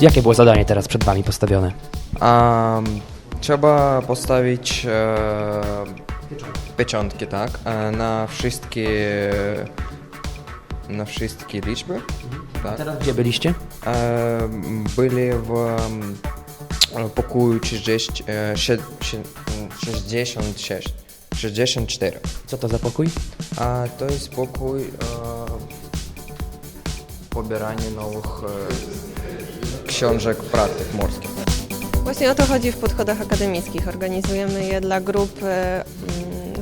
Jakie było zadanie teraz przed Wami postawione? A, trzeba postawić e, pieczątki, tak? E, na wszystkie na wszystkie liczby. Tak? Teraz gdzie byliście? E, byli w em, pokoju 30, e, sie- sie- 66, 64. Co to za pokój? A to jest pokój e, pobierania nowych e, książek praktyk morskich. Właśnie o to chodzi w podchodach akademickich. Organizujemy je dla grup mm,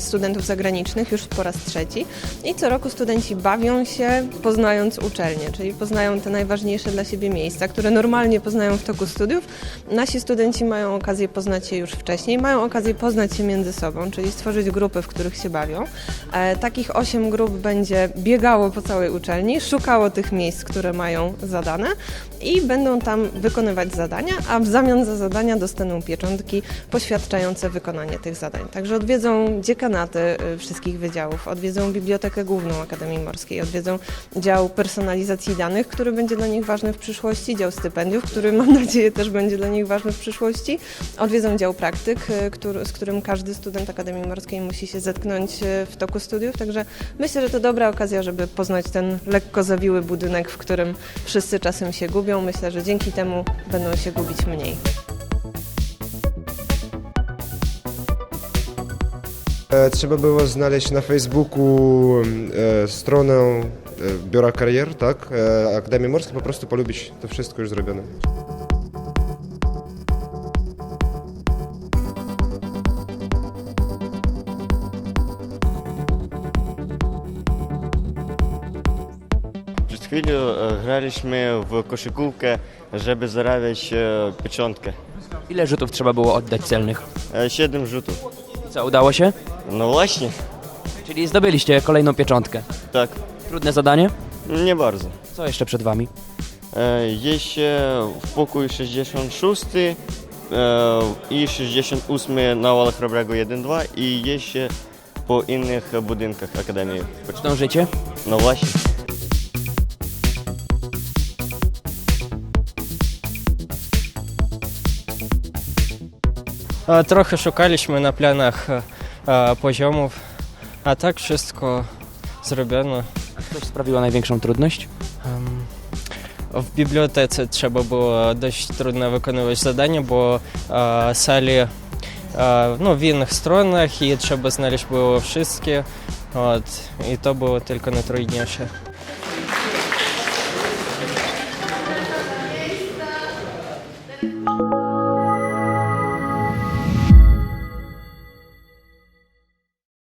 studentów zagranicznych już po raz trzeci i co roku studenci bawią się poznając uczelnie, czyli poznają te najważniejsze dla siebie miejsca, które normalnie poznają w toku studiów. Nasi studenci mają okazję poznać się już wcześniej, mają okazję poznać się między sobą, czyli stworzyć grupy, w których się bawią. E, takich osiem grup będzie biegało po całej uczelni, szukało tych miejsc, które mają zadane i będą tam wykonywać zadania, a w zamian za zadania dostaną pieczątki poświadczające wykonanie tych zadań. Także odwiedzą dziekanaty y, wszystkich wydziałów, odwiedzą Bibliotekę Główną Akademii Morskiej, odwiedzą dział personalizacji danych, który będzie dla nich ważny w przyszłości, dział stypendiów, który mam nadzieję też będzie dla nich ważny w przyszłości, odwiedzą dział praktyk, y, który, z którym każdy student Akademii Morskiej musi się zetknąć y, w toku studiów, także myślę, że to dobra okazja, żeby poznać ten lekko zawiły budynek, w którym wszyscy czasem się gubią. Myślę, że dzięki temu będą się gubić mniej. Trzeba było znaleźć na Facebooku e, stronę e, Biura Karier, tak? E, Akademii Morskiej, po prostu polubić to wszystko już zrobione. Przed chwilą e, graliśmy w koszykówkę, żeby zarabiać e, pieczątkę. Ile rzutów trzeba było oddać celnych? E, Siedem rzutów. Co, udało się? No właśnie, Czyli zdobyliście kolejną pieczątkę. tak, Trudne zadanie? nie bardzo. Co jeszcze przed Wami? E, Jest e, w pokój 66 e, i 68 na Ola Chrobrego 1-2 i jeszcze po innych budynkach Akademii. Dążycie? No właśnie. Trochę szukaliśmy na planach e, e, poziomów, a tak wszystko zrobiono. Coś sprawiło największą trudność? W bibliotece trzeba było dość trudno wykonywać zadania, bo e, sali e, no, w innych stronach i trzeba znaleźć było wszystkie. От, і то було тільки найтрудніше.